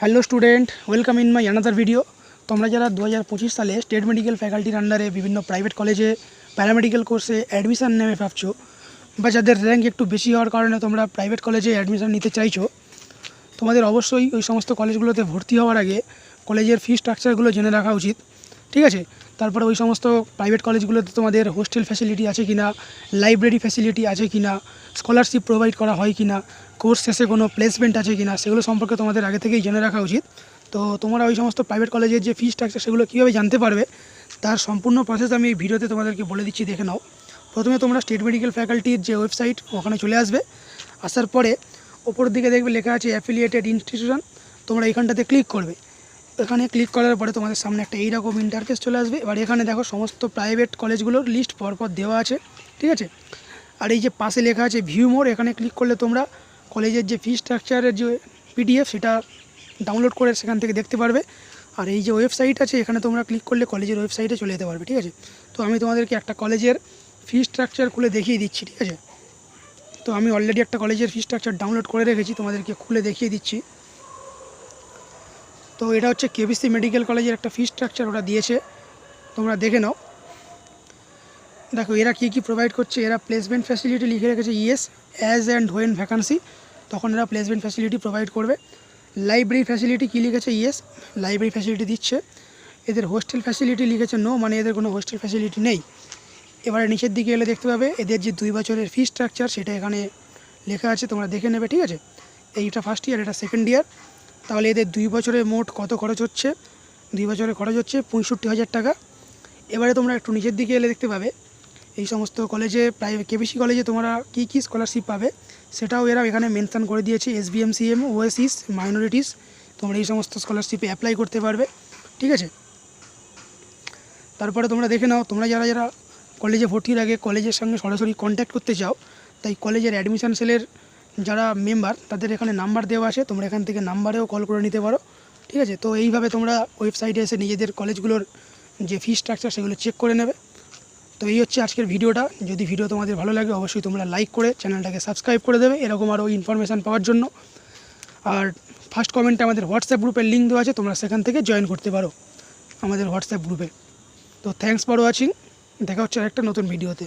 Hello student welcome in my another video তোমরা যারা দু হাজার পঁচিশ সালে স্টেট মেডিকেল ফ্যাকাল্টির আন্ডারে বিভিন্ন প্রাইভেট কলেজে প্যারামেডিক্যাল কোর্সে অ্যাডমিশান নেমে ভাবছ, বা যাদের র্যাঙ্ক একটু বেশি হওয়ার কারণে তোমরা প্রাইভেট কলেজে অ্যাডমিশান নিতে চাইছো, তোমাদের অবশ্যই ওই সমস্ত কলেজগুলোতে ভর্তি হওয়ার আগে কলেজের ফি স্ট্রাকচারগুলো জেনে রাখা উচিত। ঠিক আছে? তারপরে ওই সমস্ত প্রাইভেট কলেজগুলোতে তোমাদের হোস্টেল ফ্যাসিলিটি আছে কি না লাইব্রেরি ফ্যাসিলিটি আছে কি না স্কলারশিপ প্রোভাইড করা হয় কি না কোর্স শেষে কোনো প্লেসমেন্ট আছে কি না সেগুলো সম্পর্কে তোমাদের আগে থেকেই জেনে রাখা উচিত। তো তোমরা ওই সমস্ত প্রাইভেট কলেজের যে ফি স্ট্রাকচার সেগুলো কীভাবে জানতে পারবে, তার সম্পূর্ণ প্রসেস আমি এই ভিডিওতে তোমাদেরকে বলে দিচ্ছি, দেখে নাও। প্রথমে তোমরা স্টেট মেডিকেল ফ্যাকাল্টির যে ওয়েবসাইট ওখানে চলে আসবে। আসার পরে ওপর দিকে দেখবে লেখা আছে অ্যাফিলিয়েটেড ইনস্টিটিউশন তোমরা এখানটাতে ক্লিক করবে। এখানে ক্লিক করার পরে তোমাদের সামনে একটা এইরকম ইন্টারফেস চলে আসবে। এবার এখানে দেখো সমস্ত প্রাইভেট কলেজগুলোর লিস্ট পরপর দেওয়া আছে, ঠিক আছে? আর এই যে পাশে লেখা আছে ভিউ মোর এখানে ক্লিক করলে তোমরা কলেজের যে ফি স্ট্রাকচারের যে পিডিএফ সেটা ডাউনলোড করে সেখান থেকে দেখতে পারবে। আর এই যে ওয়েবসাইট আছে, এখানে তোমরা ক্লিক করলে কলেজের ওয়েবসাইটে চলে যেতে পারবে, ঠিক আছে? তো আমি তোমাদেরকে একটা কলেজের ফি স্ট্রাকচার খুলে দেখিয়ে দিচ্ছি, ঠিক আছে? তো আমি অলরেডি একটা কলেজের ফি স্ট্রাকচার ডাউনলোড করে রেখেছি, তোমাদেরকে খুলে দেখিয়ে দিচ্ছি। তো এটা হচ্ছে কেবিসি মেডিকেল কলেজের একটা ফি স্ট্রাকচার ওরা দিয়েছে। তোমরা দেখে নাও। দেখো, এরা কী কী প্রোভাইড করছে? এরা প্লেসমেন্ট ফ্যাসিলিটি লিখে রেখেছে yes as and when vacancy তখন এরা প্লেসমেন্ট ফ্যাসিলিটি প্রোভাইড করবে। লাইব্রেরি ফ্যাসিলিটি কী লিখেছে ইয়েস লাইব্রেরি ফ্যাসিলিটি দিচ্ছে। এদের হোস্টেল ফ্যাসিলিটি লিখেছে নো মানে এদের কোনো হোস্টেল ফ্যাসিলিটি নেই। এবারে নিচের দিকে এলে দেখতে পাবে, এদের যে দুই বছরের ফি স্ট্রাকচার সেটা এখানে লেখা আছে, তোমরা দেখে নেবে, ঠিক আছে? এইটা ফার্স্ট ইয়ার এটা সেকেন্ড ইয়ার তাহলে এদের দুই বছরে মোট কত খরচ হচ্ছে? দুই বছরে খরচ হচ্ছে পঁয়ষট্টি হাজার টাকা। এবারে তোমরা একটু নিচের দিকে এলে দেখতে পাবে। এই সমস্ত কলেজে, প্রাইভেট কেবিসি কলেজে তোমরা কী কী স্কলারশিপ পাবে, সেটাও এরা এখানে মেনশন করে দিয়েছে। S B M C M oasis minorities তোমরা এই সমস্ত স্কলারশিপে অ্যাপ্লাই করতে পারবে। ঠিক আছে? তারপরে তোমরা দেখে নাও, তোমরা যারা যারা কলেজে ভর্তির আগে কলেজের সঙ্গে সরাসরি কন্ট্যাক্ট করতে চাও, তাই কলেজের অ্যাডমিশন সেলের যারা মেম্বার তাদের এখানে নাম্বার দেওয়া আছে, তোমরা এখান থেকে নাম্বারেও কল করে নিতে পারো, ঠিক আছে? তো এইভাবে তোমরা ওয়েবসাইটে এসে নিজেদের কলেজগুলোর যে ফি স্ট্রাকচার সেগুলো চেক করে নেবে। তো এই হচ্ছে আজকের ভিডিওটা। যদি ভিডিও তোমাদের ভালো লাগে, অবশ্যই তোমরা লাইক করে চ্যানেলটাকে সাবস্ক্রাইব করে দেবে। এরকম আরও ইনফরমেশান পাওয়ার জন্য। আর ফার্স্ট কমেন্টে আমাদের হোয়াটসঅ্যাপ গ্রুপের লিঙ্ক দেওয়া আছে, তোমরা সেখান থেকে জয়েন করতে পারো আমাদের হোয়াটসঅ্যাপ গ্রুপে তো থ্যাংকস ফর ওয়াচিং দেখা হচ্ছে আরেকটা নতুন ভিডিওতে